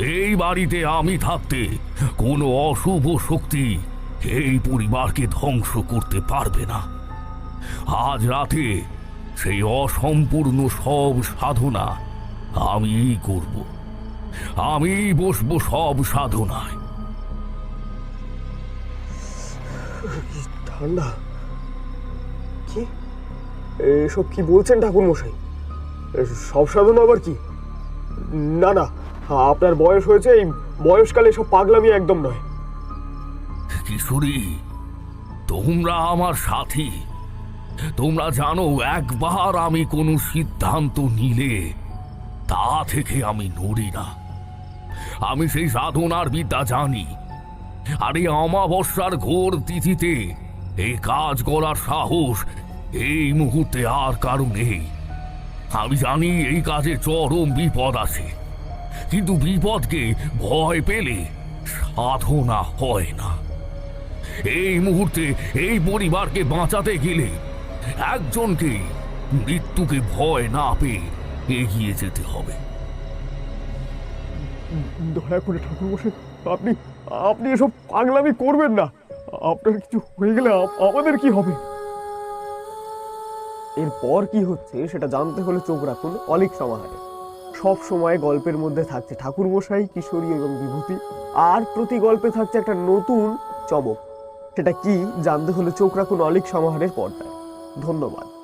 এই বাড়িতে আমি থাকতে কোনো অশুভ শক্তি এই পরিবারকে ধ্বংস করতে পারবে না। আজ রাতে সেই অসম্পূর্ণ সব সাধনা আমিই করব। আমি বসবো সব সাধনায়। ঠান্ডা। কি? এসব কি বলছেন ঠাকুর মশাই সব সাধনা আবার কি? না না আপনার বয়স হয়েছে, এই বয়সকালে সব পাগলামি একদম নয়। কিশোরী তোমরা আমার সাথী। তোমরা জানো, একবার আমি কোনো সিদ্ধান্ত নিলে তা থেকে আমি নড়ি না। আমি সেই সাধনার বিদ্যা জানি। আর এই অমাবস্যার ঘোর তিথিতে এই কাজ করার সাহস এই মুহূর্তে আর কারও নেই। আমি জানি এই কাজে চরম বিপদ আছে। কিন্তু বিপদকে ভয় পেলে সাধনা হয় না। এই মুহূর্তে এই পরিবারকে বাঁচাতে গেলে একজনকে মৃত্যুকে ভয় না পেয়ে এগিয়ে যেতে হবে। দয়া করে ঠাকুর মশাই আপনি আপনি এসব পাগলামি করবেন না। আপনার কিছু হয়ে গেলে আমাদের কি হবে? এরপর কি হচ্ছে সেটা জানতে হলে চোখ রাখুন অলিক সমাহারে। সব সময় গল্পের মধ্যে থাকছে ঠাকুর মশাই কিশোরী এবং বিভূতি। আর প্রতি গল্পে থাকছে একটা নতুন চমক। সেটা কি জানতে হলে চোখ রাখুন অলিক সমাহারের পর্দায়। ধন্যবাদ।